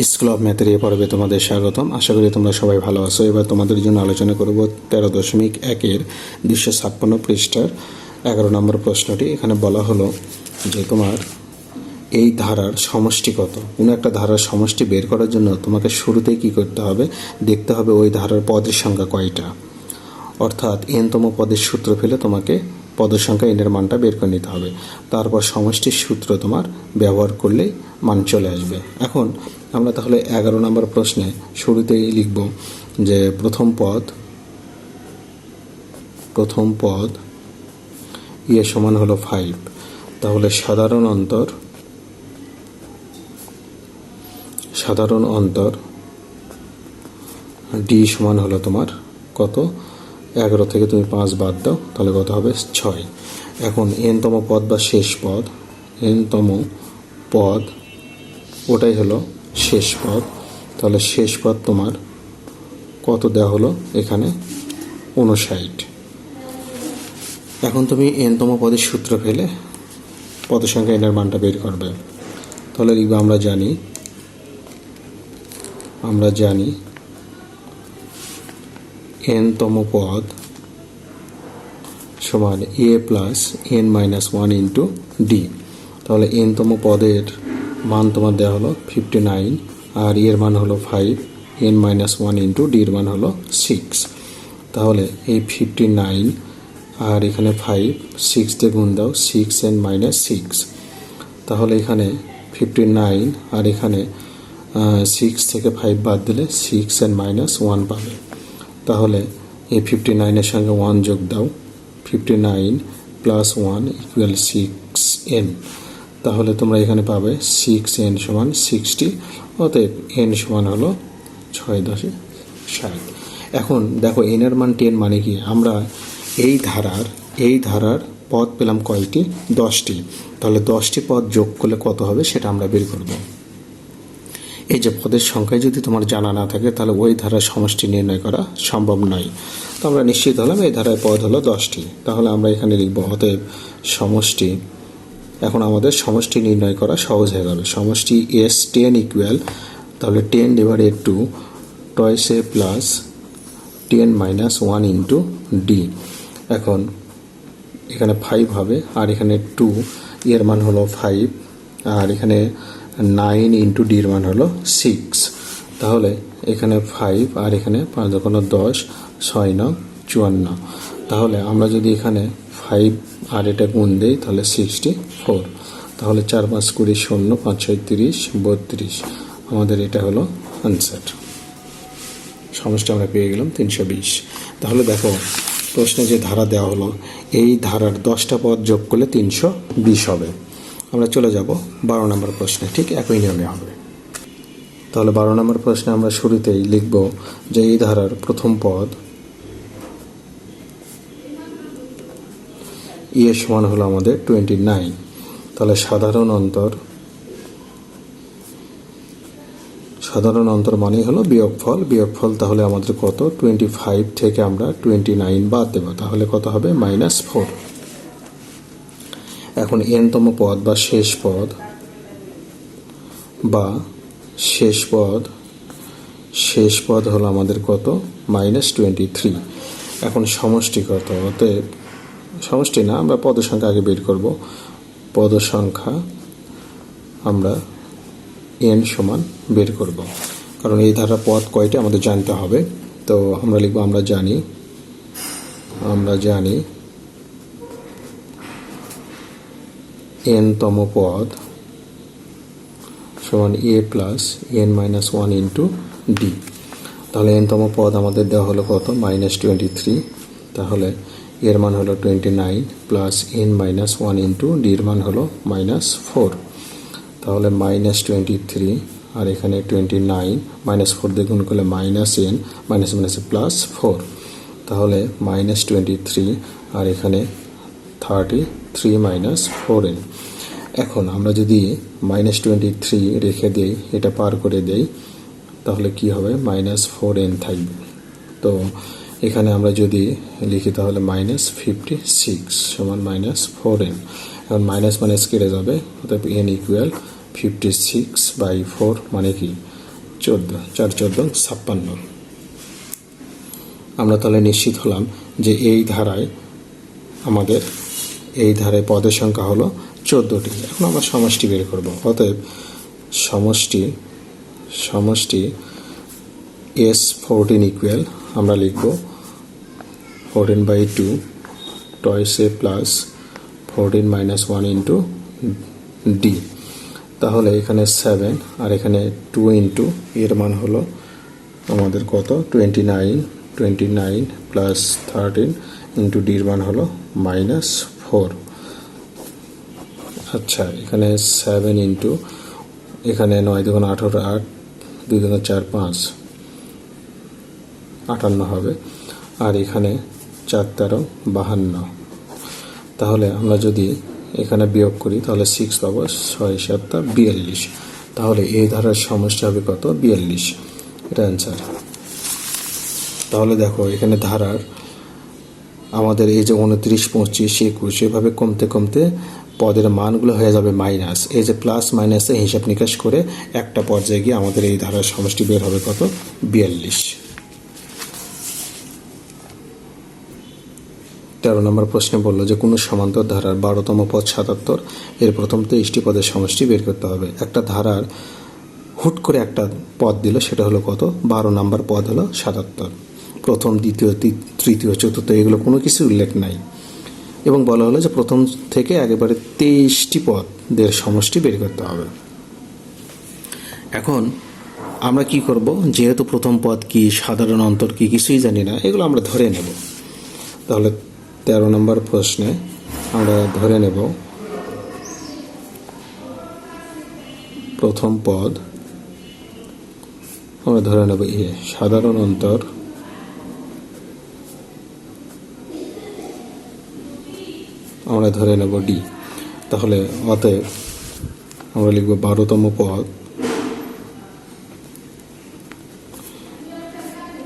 School of ম্যাথের এ পর্বে তোমাদের স্বাগতম। আশা করি তোমরা সবাই ভালো আছো। এবার তোমাদের জন্য আলোচনা করব তেরো দশমিক একের দুশো ছাপ্পান্ন পৃষ্ঠার এগারো নম্বর প্রশ্নটি। এখানে বলা হলো যে তোমার এই ধারার সমষ্টি কত? কোনো একটা ধারার সমষ্টি বের করার জন্য তোমাকে শুরুতেই কী করতে হবে? দেখতে হবে ওই ধারার পদের সংখ্যা কয়টা। অর্থাৎ এনতম পদের সূত্র ফেলে তোমাকে পদের সংখ্যা এনের মানটা বের করে নিতে হবে। তারপর সমষ্টির সূত্র তোমার ব্যবহার করলেই মান চলে আসবে। এখন আমরা তাহলে এগারো নম্বর প্রশ্নে শুরুতেই লিখব যে প্রথম পদ প্রথম পদ ইয়ে সমান হলো ফাইভ তাহলে সাধারণ অন্তর সাধারণ অন্তর ডি সমান হলো তোমার কত? এগারো থেকে তুমি পাঁচ বাদ দাও, তাহলে কত হবে? ছয়। এখন এনতম পদ বা শেষ পদ এনতম পদ, ওটাই হলো শেষ পদ তাহলে শেষ পদ তোমার কত দেওয়া হলো? এখানে উনষাট এখন তুমি এনতম পদের সূত্র ফেলে পদ সংখ্যা এনের মানটা বের করবে। তাহলে লিখবে, আমরা জানি আমরা জানি এনতম পদ সমান a plus n minus one into d. তাহলে এনতম পদের মান তোমার দেওয়া হলো ফিফটি নাইন আর এর মান হলো five n minus one into ডির মান হলো সিক্স তাহলে এই ফিফটি নাইন আর এখানে ফাইভ সিক্স দিয়ে গুণ দাও সিক্স এন মাইনাস সিক্স তাহলে এখানে ফিফটি নাইন আর এখানে সিক্স থেকে ফাইভ বাদ দিলে সিক্স এন মাইনাস ওয়ান পাবে। তাহলে এই ফিফটি নাইনের সঙ্গে ওয়ান যোগ দাও fifty nine plus one equal six n তাহলে তোমরা এখানে পাবে সিক্স এন সমান সিক্সটি অতএব এন সমান হলো ছয় দশে ষাট। এখন দেখো এনের মান টেন মানে কি? আমরা এই ধারার এই ধারার পদ পেলাম কয়টি? দশটি। তাহলে দশটি পদ যোগ করলে কত হবে সেটা আমরা বের করব। এই যে পদের সংখ্যায় যদি তোমার জানা না থাকে, তাহলে ওই ধারার সমষ্টি নির্ণয় করা সম্ভব নয়। তো আমরা নিশ্চিত হলাম এই ধারায় পদ হলো দশটি। তাহলে আমরা এখানে লিখব, অতএব সমষ্টি এখন আমাদের সমষ্টি নির্ণয় করা সহজ হয়ে যাবে সমষ্টি এস টেন ইকুয়াল তাহলে ten divided two twice a plus ten minus one into d এখন এখানে ফাইভ হবে, আর এখানে টু এর মান হলো ফাইভ আর এখানে নাইন ইন্টু ডির মান হলো সিক্স তাহলে এখানে ফাইভ আর এখানে পাঁচ দশ, ছয় ন চুয়ান্ন। তাহলে আমরা যদি এখানে ফাইভ আর এটা গুণ দিই, তাহলে সিক্সটি ফোর তাহলে চার পাঁচ কুড়ি শূন্য, পাঁচ ছয় তিরিশ, বত্রিশ। আমাদের এটা হলো আনসার সমস্যা আমরা পেয়ে গেলাম তিনশো বিশ। তাহলে দেখো, প্রশ্নে যে ধারা দেওয়া হলো, এই ধারার দশটা পদ যোগ করলে তিনশো বিশ হবে। আমরা চলে যাব বারো নম্বর প্রশ্নে, ঠিক একই নিয়মে হবে। তাহলে বারো নম্বর প্রশ্নে আমরা শুরুতেই লিখব যে এই ধারার প্রথম পদ ইয়ে সমান হলো আমাদের টোয়েন্টি নাইন তাহলে সাধারণ অন্তর সাধারণ অন্তর মানেই হলো বিয়োগফল। বিয়োগফল তাহলে আমাদের কত? টোয়েন্টি ফাইভ থেকে আমরা টোয়েন্টি নাইন বাদ দেবো। তাহলে কত হবে? মাইনাস ফোর এখন এনতম পদ বা শেষ পদ, বা শেষ পদ শেষ পদ হলো আমাদের কত? মাইনাস টোয়েন্টি থ্রি এখন সমষ্টি কত অতএব সমষ্টি না, আমরা পদ সংখ্যা আগে বের করব। পদ সংখ্যা আমরা এন সমান বের করব। কারণ এই ধারা পদ কয়টা আমাদের জানতে হবে। তো আমরা লিখব, আমরা জানি আমরা জানি এনতম পদ সমান a plus n minus one into d তাহলে এনতম পদ আমাদের দেওয়া হলো কত? মাইনাস টোয়েন্টি থ্রি তাহলে এর মান হলো twenty nine plus n minus one into ডির মান হলো মাইনাস ফোর তাহলে মাইনাস টোয়েন্টি থ্রি আর এখানে টোয়েন্টি নাইন মাইনাস ফোর দিয়ে গুণ করলে minus n minus minus plus four তাহলে মাইনাস টোয়েন্টি থ্রি আর এখানে thirty three minus four n এখন আমরা যদি মাইনাস টোয়েন্টি থ্রি রেখে দিই, এটা পার করে দেই, তাহলে কি হবে? মাইনাস ফোর এন থাকবে। তো এখানে আমরা যদি লিখি তাহলে মাইনাস ফিফটি সিক্স সমান মাইনাস ফোর এন এখন মাইনাস মাইনাস কেটে যাবে অর্থাৎ n equal fifty six by four মানে কি? চোদ্দ, চার চোদ্দ ছাপ্পান্ন। আমরা তাহলে নিশ্চিত হলাম যে এই ধারায় আমাদের, এই ধারায় পদের সংখ্যা হলো চোদ্দোটি। এখন আমরা সমষ্টি বের করব। অতএব সমষ্টি সমষ্টি এস ফোরটিন ইকুয়াল আমরা লিখব fourteen by two twice a plus fourteen minus one into d তাহলে এখানে সেভেন আর এখানে টু ইন্টু এর মান হলো আমাদের কত? Twenty nine twenty nine plus thirteen into ডির মান হলো মাইনাস ফোর আচ্ছা এখানে সেভেন ইন্টু এখানে নয় দুগুণ আঠারো আট দুই দুগুণ চার পাঁচ, আটান্ন হবে। আর এখানে চার তেরো বাহান্ন। তাহলে আমরা যদি এখানে বিয়োগ করি, তাহলে সিক্স পাবো, ছয় সাতটা বিয়াল্লিশ। তাহলে এই ধারার সমস্যা হবে কত? বিয়াল্লিশ। এটা অ্যান্সার তাহলে দেখো, এখানে ধারার আমাদের এই যে উনত্রিশ, পঁচিশ, একুশ, এভাবে কমতে কমতে পদের মানগুলো হয়ে যাবে মাইনাস এই যে প্লাস মাইনাসে হিসাব নিকাশ করে একটা পর্যায়ে গিয়ে আমাদের এই ধারার সমষ্টি বের হবে কত? বিয়াল্লিশ। তেরো নম্বর প্রশ্নে বলল যে, কোনো সমান্তর ধারার বারোতম পদ সাতাত্তর, এর প্রথম তেইশটি পদের সমষ্টি বের করতে হবে। একটা ধারার হুট করে একটা পদ দিল, সেটা হলো কত? বারো নম্বর পদ হলো সাতাত্তর। প্রথম, দ্বিতীয় তৃতীয়, চতুর্থ, এগুলো কোনো কিছু উল্লেখ নাই। এবং বলা হলো যে, প্রথম থেকে একেবারে তেইশটি পদের সমষ্টি বের করতে হবে। এখন আমরা কি করব? যেহেতু প্রথম পদ কি, সাধারণ অন্তর কি, কিছুই জানি না, এগুলো আমরা ধরে নেব। তাহলে তেরো নম্বর প্রশ্নে আমরা ধরে নেব। প্রথম পদ, আমরা ধরে নেব এ, সাধারণ অন্তর। আমরা ধরে নেব ডি। তাহলে অতএব আমরা লিখব বারোতম পদ।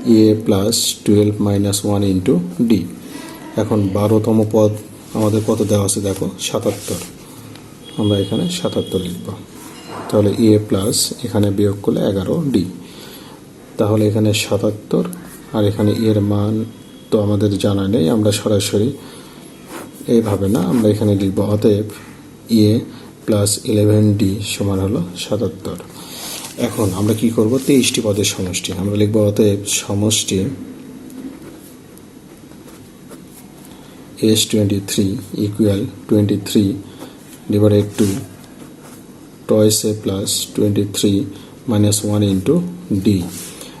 A plus twelve minus one into d. এখন বারোতম পদ আমাদের কত দেওয়া আছে দেখো? সাতাত্তর। আমরা এখানে সাতাত্তর লিখব। তাহলে এ প্লাস এখানে বিয়োগ করলে এগারো ডি। তাহলে এখানে সাতাত্তর, আর এখানে এর মান তো আমাদের জানা নেই, আমরা সরাসরি এইভাবে না, আমরা এখানে লিখব। অতএব এ প্লাস ইলেভেন ডি সমান হলো সাতাত্তর। এখন আমরা কি করব? তেইশটি পদের সমষ্টি। আমরা লিখব অতএব সমষ্টি S twenty three equal twenty three divided two twice a plus twenty three minus one into d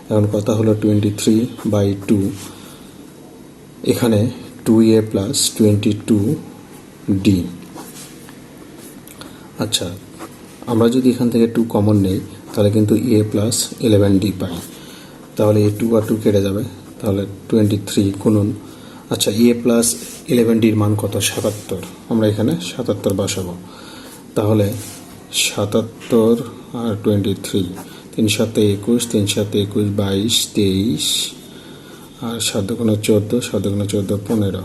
এখন কথা হলো টোয়েন্টি থ্রি বাই টু এখানে two a plus twenty two d আচ্ছা আমরা যদি এখান থেকে টু কমন নেই, তাহলে কিন্তু এ প্লাস ইলেভেন ডি পাই। তাহলে এই টু আর টু কেটে যাবে। তাহলে টোয়েন্টি থ্রি গুণন আচ্ছা এ প্লাস ইলেভেন ডির মান কত? সাতাত্তর। আমরা এখানে সাতাত্তর বসাবো। তাহলে সাতাত্তর আর টোয়েন্টি থ্রি তিন সাতে একুশ তিন সাতে একুশ, বাইশ, তেইশ, আর সাত দুগুণে চোদ্দ, সাত দুগুণে চোদ্দ, পনেরো।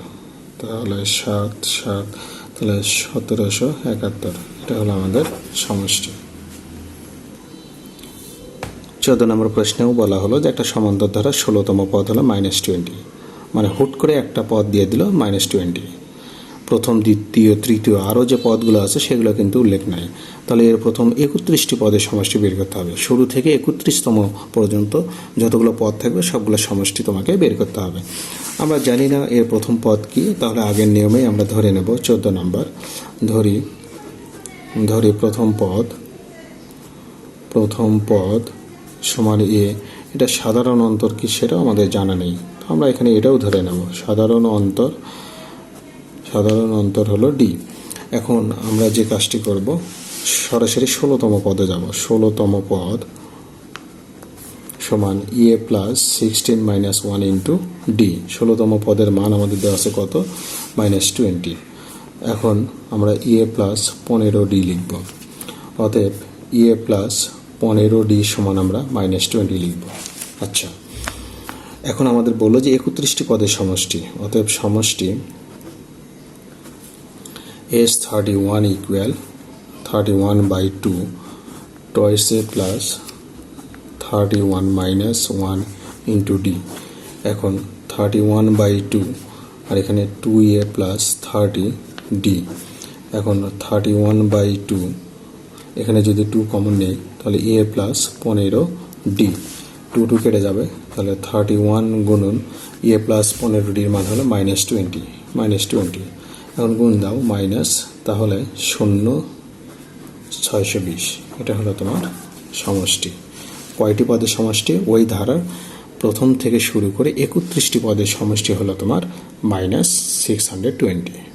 তাহলে সাত সাত, তাহলে সতেরোশো একাত্তর। এটা হলো আমাদের সমষ্টি। চোদ্দ নম্বর প্রশ্নেও বলা হলো যে একটা সমান্তর ধারা ষোলোতম পদ হলো মাইনাস টোয়েন্টি মানে হুট করে একটা পদ দিয়ে দিল মাইনাস টোয়েন্টি প্রথম দ্বিতীয়, তৃতীয় আরও যে পদগুলো আছে সেগুলো কিন্তু উল্লেখ নাই। তাহলে এর প্রথম একত্রিশটি পদের সমষ্টি বের করতে হবে। শুরু থেকে একত্রিশতম পর্যন্ত যতগুলো পদ থাকবে সবগুলো সমষ্টি তোমাকে বের করতে হবে। আমরা জানি না এর প্রথম পদ কি, তাহলে আগের নিয়মেই আমরা ধরে নেব চোদ্দ নম্বর। ধরি ধরি প্রথম পদ প্রথম পদ সমান এ। এটা সাধারণ অন্তর কি সেটাও আমাদের জানা নেই। আমরা এখানে এটাও ধরে নেব। সাধারণ অন্তর সাধারণ অন্তর হলো ডি এখন আমরা যে কাজটি করব, সরাসরি ষোলোতম পদে যাব। ষোলোতম পদ সমান a plus sixteen minus one into d ষোলোতম পদের মান আমাদের দেওয়া আছে কত? মাইনাস টোয়েন্টি এখন আমরা ইএ প্লাস পনেরো ডি লিখব। অতএব ইএ প্লাস পনেরো ডি সমান আমরা মাইনাস টোয়েন্টি লিখব। আচ্ছা। এখন আমাদের বলল যে একত্রিশটি পদের সমষ্টি, অতএব সমষ্টি S thirty one equal thirty one by two twice a plus thirty one minus one into d এখন থার্টি ওয়ান বাই টু আর এখানে two a plus thirty d এখন থার্টি ওয়ান বাই টু এখানে যদি টু কমন নেই, তাহলে এ plus পনেরো D two two কেটে যাবে। তাহলে থার্টি ওয়ান গুণন এ প্লাস পনেরো ডির মান হলো মাইনাস টোয়েন্টি মাইনাস টোয়েন্টি এখন গুণ দাও মাইনাস তাহলে শূন্য, ছয়শো বিশ। এটা হলো তোমার সমষ্টি। কয়টি পদের সমষ্টি? ওই ধারার প্রথম থেকে শুরু করে একত্রিশটি পদের সমষ্টি হলো তোমার মাইনাস সিক্স হান্ড্রেড টোয়েন্টি